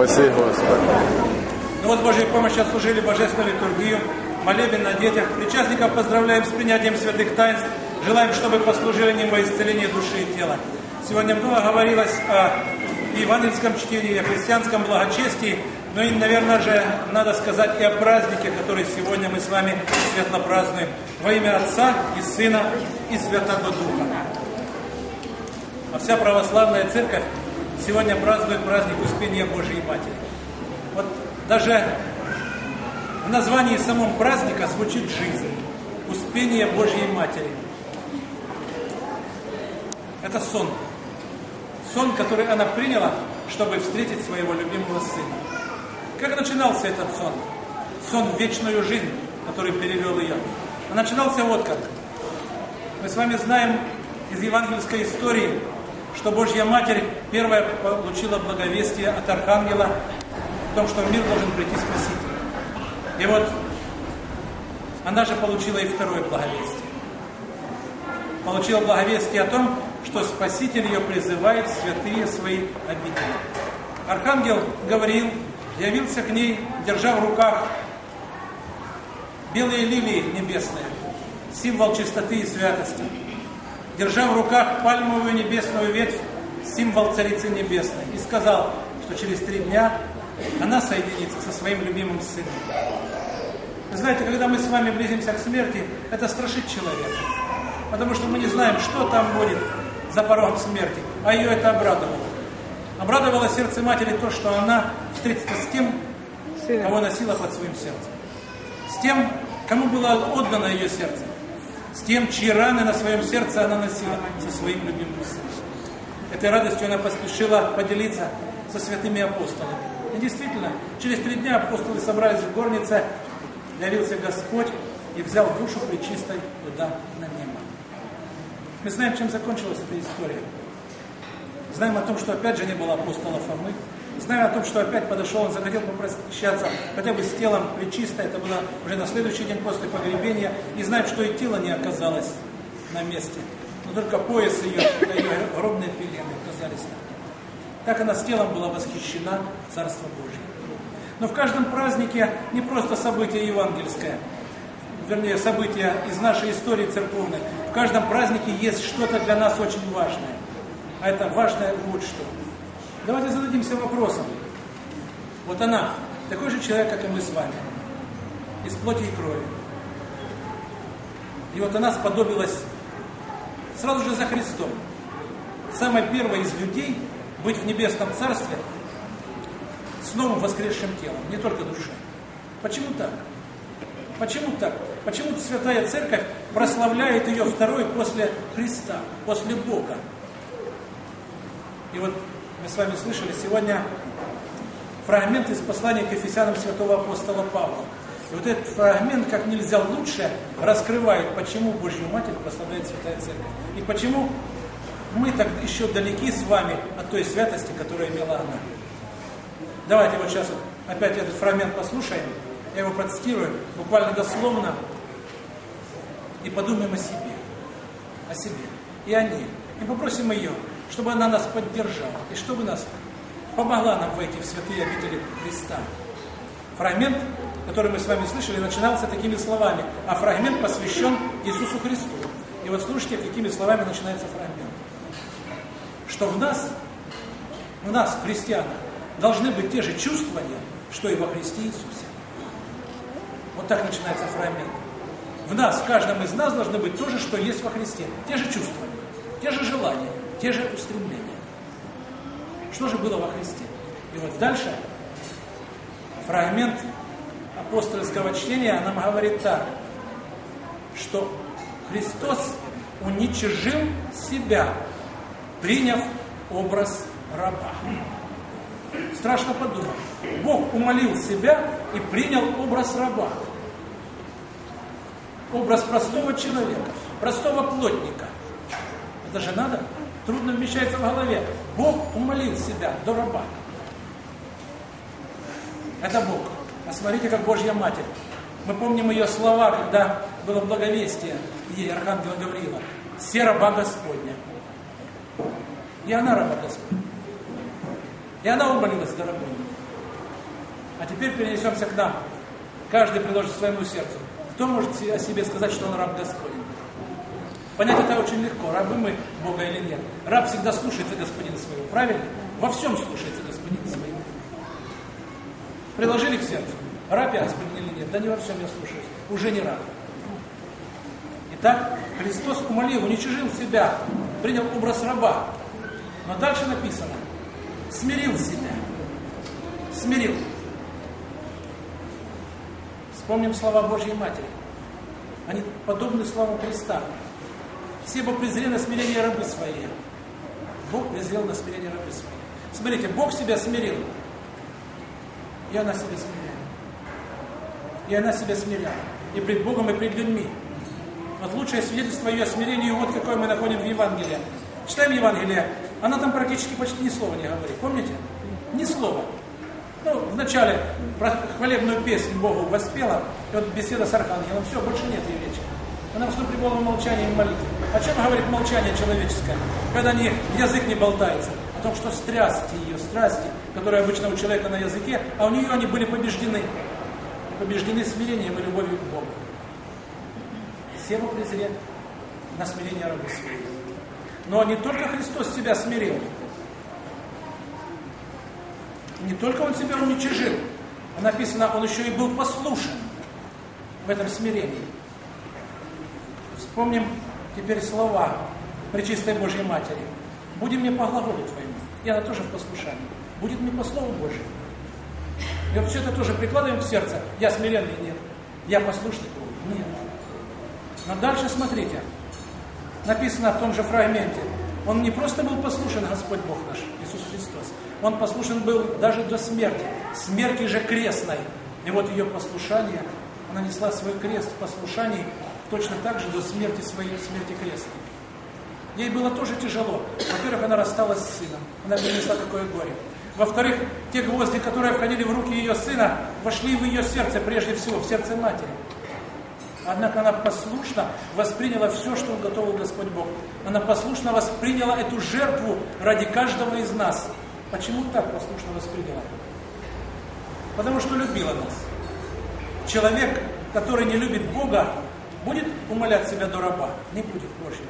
Спаси, Господи. Ну вот с Божьей помощью отслужили божественную литургию, молебен на детях. Причастников поздравляем с принятием святых таинств. Желаем, чтобы послужили ним во исцеление души и тела. Сегодня много говорилось о евангельском чтении, о христианском благочестии, но и, наверное же, надо сказать и о празднике, который сегодня мы с вами светло празднуем. Во имя Отца и Сына и Святого Духа. А вся православная церковь сегодня празднует праздник Успения Божией Матери. Вот даже в названии самом праздника звучит жизнь. Успение Божьей Матери. Это сон. Сон, который она приняла, чтобы встретить своего любимого сына. Как начинался этот сон? Сон в вечную жизнь, который перевел ее. А начинался вот как. Мы с вами знаем из евангельской истории, что Божья Матерь первая получила благовестие от Архангела о том, что в мир должен прийти Спаситель. И вот она же получила и второе благовестие. Получила благовестие о том, что Спаситель ее призывает в святые свои обители. Архангел говорил, явился к ней, держа в руках белые лилии небесные, символ чистоты и святости, держа в руках пальмовую небесную ветвь, символ Царицы Небесной, и сказал, что через три дня она соединится со своим любимым сыном. Вы знаете, когда мы с вами близимся к смерти, это страшит человека. Потому что мы не знаем, что там будет за порогом смерти. А ее это обрадовало. Обрадовало сердце матери то, что она встретится с тем, кого носила под своим сердцем. С тем, кому было отдано ее сердце. С тем, чьи раны на своем сердце она носила со своим любимым сыном. Этой радостью она поспешила поделиться со святыми апостолами. И действительно, через три дня апостолы собрались в горнице, явился Господь и взял душу причистой туда на небо. Мы знаем, чем закончилась эта история. Знаем о том, что опять же не было апостола Фомы. Знаем о том, что опять подошел, он захотел попрощаться хотя бы с телом причисто. Это было уже на следующий день после погребения. И знаем, что и тело не оказалось на месте. Но только пояс ее, ее гробные пелены оказались там. Так она с телом была восхищена Царство Божие. Но в каждом празднике не просто событие евангельское, вернее, события из нашей истории церковной. В каждом празднике есть что-то для нас очень важное. А это важное вот что. Давайте зададимся вопросом. Вот она, такой же человек, как и мы с вами, из плоти и крови. И вот она сподобилась сразу же за Христом. Самой первой из людей быть в небесном царстве с новым воскресшим телом, не только душой. Почему так? Почему так? Почему Святая Церковь прославляет ее второй после Христа, после Бога? И вот мы с вами слышали сегодня фрагмент из послания к Ефесянам святого апостола Павла. И вот этот фрагмент как нельзя лучше раскрывает, почему Божью Матерь прославляет Святая Церковь. И почему мы так еще далеки с вами от той святости, которую имела она. Давайте вот сейчас вот опять этот фрагмент послушаем. Я его процитирую буквально дословно. И подумаем о себе. О себе. И о ней. И попросим ее, чтобы она нас поддержала. И чтобы нас помогла нам войти в святые обители Христа. Фрагмент, который мы с вами слышали, начинался такими словами. А фрагмент посвящен Иисусу Христу. И вот слушайте, какими словами начинается фрагмент. Что в нас, в нас, христианах, должны быть те же чувствования, что и во Христе Иисусе. Вот так начинается фрагмент. В нас, в каждом из нас должны быть то же, что есть во Христе. Те же чувствования, те же желания, те же устремления. Что же было во Христе? И вот дальше фрагмент апостольского чтения нам говорит так, что Христос уничижил себя, приняв образ раба. Страшно подумать. Бог умолил себя и принял образ раба. Образ простого человека, простого плотника. Это же надо? Трудно вмещается в голове. Бог умолил себя до раба. Это Бог. А смотрите, как Божья Матерь. Мы помним ее слова, когда было благовестие, ей Архангел говорила, «Все раба Господня». И она раба Господня. И она умолилась до рабыни. А теперь перенесемся к нам. Каждый приложит своему сердцу. Кто может о себе сказать, что он раб Господень? Понять это очень легко, рабы мы Бога или нет. Раб всегда слушается господина своего, правильно? Во всем слушается господина своего. Приложили к сердцу. Раб я господин или нет? Да не во всем я слушаюсь. Уже не раб. Итак, Христос умолил, уничижил себя, принял образ раба. Но дальше написано, смирил себя. Смирил. Вспомним слова Божьей Матери. Они подобны словам Христа. Все бы презрели на смирение рабы свои. Бог презрел на смирение рабы свои. Смотрите, Бог себя смирил. И она себя смиряет. И она себя смиряла. И пред Богом, и пред людьми. Вот лучшее свидетельство ее смирению, вот какое мы находим в Евангелии. Читаем Евангелие, она там практически почти ни слова не говорит. Помните? Ни слова. Ну, вначале хвалебную песню Богу воспела, и вот беседа с Архангелом, все, больше нет ее речи. Она просто в молчании и молитве. О чем говорит молчание человеческое? Когда не, язык не болтается. О том, что страсти ее, страсти, которые обычно у человека на языке, а у нее они были побеждены. Побеждены смирением и любовью к Богу. Все его презрели на смирение рабы своих. Но не только Христос себя смирил, не только он себя уничижил, а написано, он еще и был послушен в этом смирении. Вспомним теперь слова Пречистой Божьей Матери. Будем мне по глаголу Твоему. И она тоже в послушании. Будет мне по Слову Божьему. И вот все это тоже прикладываем к сердцу. Я смиренный? Нет. Я послушный? Нет. Но дальше смотрите. Написано в том же фрагменте. Он не просто был послушен, Господь Бог наш, Иисус Христос. Он послушен был даже до смерти. Смерти же крестной. И вот ее послушание, она несла свой крест в послушании точно так же до смерти своей смерти крестной. Ей было тоже тяжело. Во-первых, она рассталась с сыном. Она перенесла такое горе. Во-вторых, те гвозди, которые входили в руки ее сына, вошли в ее сердце, прежде всего, в сердце матери. Однако она послушно восприняла все, что уготовил Господь Бог. Она послушно восприняла эту жертву ради каждого из нас. Почему так послушно восприняла? Потому что любила нас. Человек, который не любит Бога, будет умолять себя до раба? Не будет, Божьего.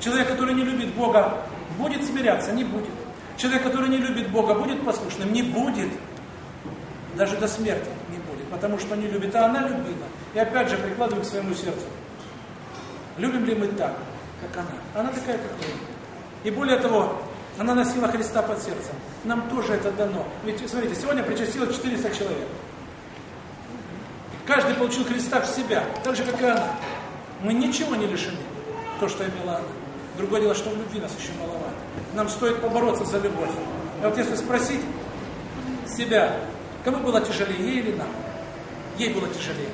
Человек, который не любит Бога, будет смиряться? Не будет. Человек, который не любит Бога, будет послушным? Не будет. Даже до смерти не будет, потому что не любит. А она любила. И опять же прикладываем к своему сердцу. Любим ли мы так, как она? Она такая, как мы. И более того, она носила Христа под сердцем. Нам тоже это дано. Ведь, смотрите, сегодня причастилось 400 человек. Каждый получил Христа в себя, так же, как и она. Мы ничего не лишены, то, что имела она. Другое дело, что в любви нас еще маловато. Нам стоит побороться за любовь. И вот если спросить себя, кому было тяжелее, ей или нам? Ей было тяжелее.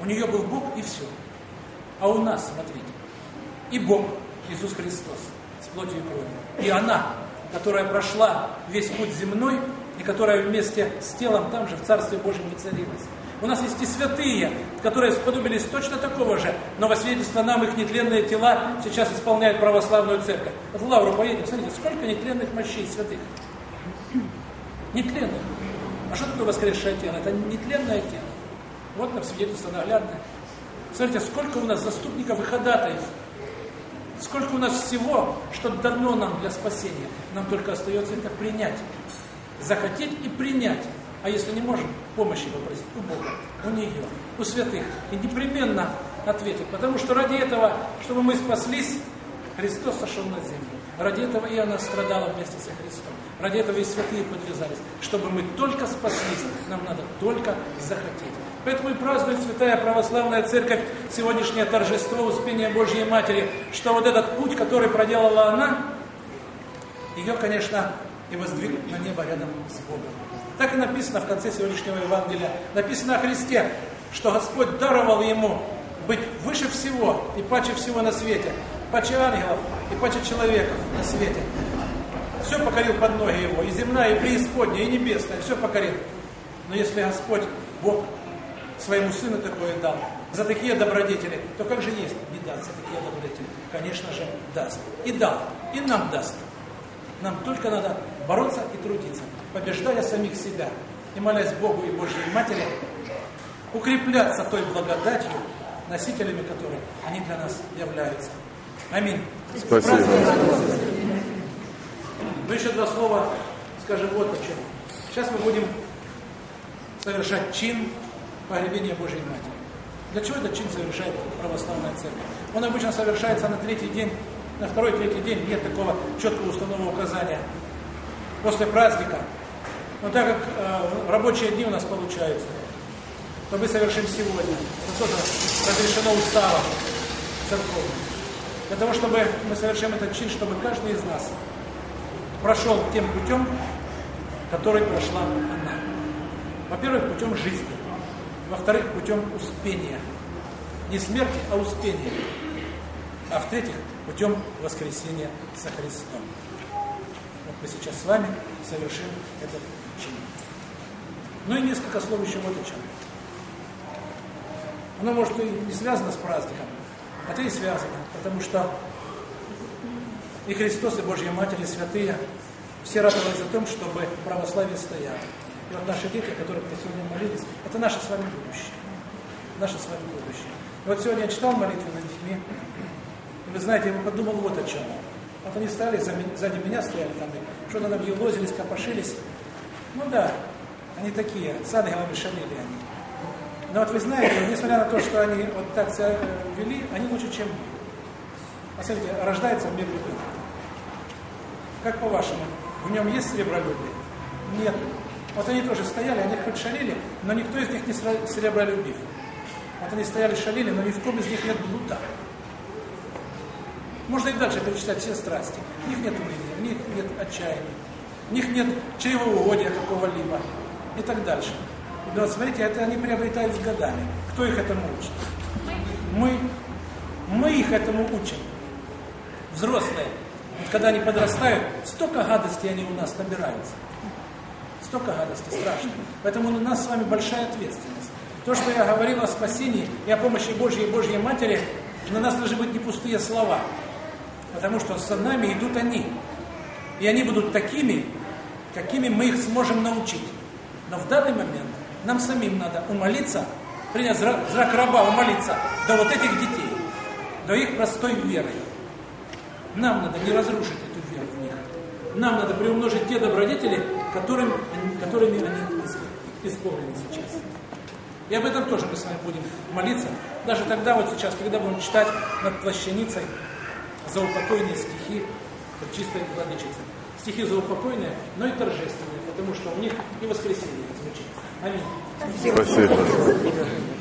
У нее был Бог и все. А у нас, смотрите, и Бог, Иисус Христос, с плотью и кровью. И она, которая прошла весь путь земной, и которая вместе с телом там же в Царстве Божьем не царилась. У нас есть и святые, которые сподобились точно такого же, но во свидетельство нам их нетленные тела сейчас исполняет православную церковь. Вот в Лавру поедем, смотрите, сколько нетленных мощей святых. Нетленных. А что такое воскресшее тело? Это нетленное тело. Вот нам свидетельство наглядное. Смотрите, сколько у нас заступников и ходатаев. Сколько у нас всего, что дано нам для спасения. Нам только остается это принять. Захотеть и принять. А если не можем, помощи попросить у Бога, у нее, у святых. И непременно ответит. Потому что ради этого, чтобы мы спаслись, Христос сошел на землю. Ради этого и она страдала вместе со Христом. Ради этого и святые подвязались. Чтобы мы только спаслись, нам надо только захотеть. Поэтому и празднует Святая Православная Церковь сегодняшнее торжество Успения Божьей Матери, что вот этот путь, который проделала она, ее, конечно, и воздвиг на небо рядом с Богом. Так и написано в конце сегодняшнего Евангелия. Написано о Христе, что Господь даровал ему быть выше всего и паче всего на свете, паче ангелов и паче человеков на свете. Все покорил под ноги его, и земная, и преисподняя, и небесная, все покорил. Но если Господь, Бог, своему сыну такое дал, за такие добродетели, то как же есть не даст за такие добродетели? Конечно же, даст. И дал, и нам даст. Нам только надо бороться и трудиться, побеждая самих себя. и молясь Богу и Божьей Матери, укрепляться той благодатью, носителями которой они для нас являются. Аминь. Спасибо. Мы еще два слова скажем вот о чем. Сейчас мы будем совершать чин погребения Божьей Матери. Для чего этот чин совершает православная церковь? Он обычно совершается на третий день, на второй-третий день, нет такого четкого установленного указания. После праздника. Но так как э, рабочие дни у нас получаются, то мы совершим сегодня. Это тоже разрешено уставом церковным. Для того, чтобы мы совершим этот чин, чтобы каждый из нас прошел тем путем, который прошла она. Во-первых, путем жизни. Во-вторых, путем успения. Не смерти, а успения. А в-третьих, путем воскресения со Христом. Вот мы сейчас с вами совершим этот чин. Ну и несколько слов еще вот о чем. Оно может и не связано с праздником, хотя и связано, потому что и Христос, и Божья Матерь, и святые все радовались за том, чтобы православие стояло. И вот наши дети, которые сегодня молились, это наше с вами будущее. Наше с вами будущее. И вот сегодня я читал молитвы над детьми, вы знаете, я подумал вот о чем. Вот они стали, сзади меня стояли там, что-то там елозились, копошились. Ну да, они такие, с ангелами шалили они. Но вот вы знаете, несмотря на то, что они вот так себя вели, они лучше, чем мы. Посмотрите, рождается в мир ребенок. Как по-вашему, в нем есть серебролюбие? Нет. Вот они тоже стояли, они хоть шалили, но никто из них не серебролюбив. Вот они стояли, шалили, но ни в ком из них нет блуда. Можно и дальше перечислять все страсти. В них нет уныния, в них нет отчаяния, в них нет чревоугодия какого-либо и так дальше. И вот смотрите, это они приобретают с годами. Кто их этому учит? Мы. Мы их этому учим. Взрослые. Вот когда они подрастают, столько гадостей они у нас набираются. Столько гадостей, страшно. Поэтому у нас с вами большая ответственность. То, что я говорил о спасении и о помощи Божьей и Божьей Матери, на нас должны быть не пустые слова. Потому что с нами идут они. И они будут такими, какими мы их сможем научить. Но в данный момент нам самим надо умолиться, принять зрак, зрак раба, умолиться до вот этих детей, до их простой веры. Нам надо не разрушить эту веру в них. Нам надо приумножить те добродетели, которым, которыми они исполнены сейчас. И об этом тоже мы с вами будем молиться. Даже тогда, вот сейчас, когда будем читать над плащаницей заупокойные стихи чистой владычицы. Стихи заупокойные, но и торжественные, потому что у них и воскресенье звучит. Аминь. Спасибо.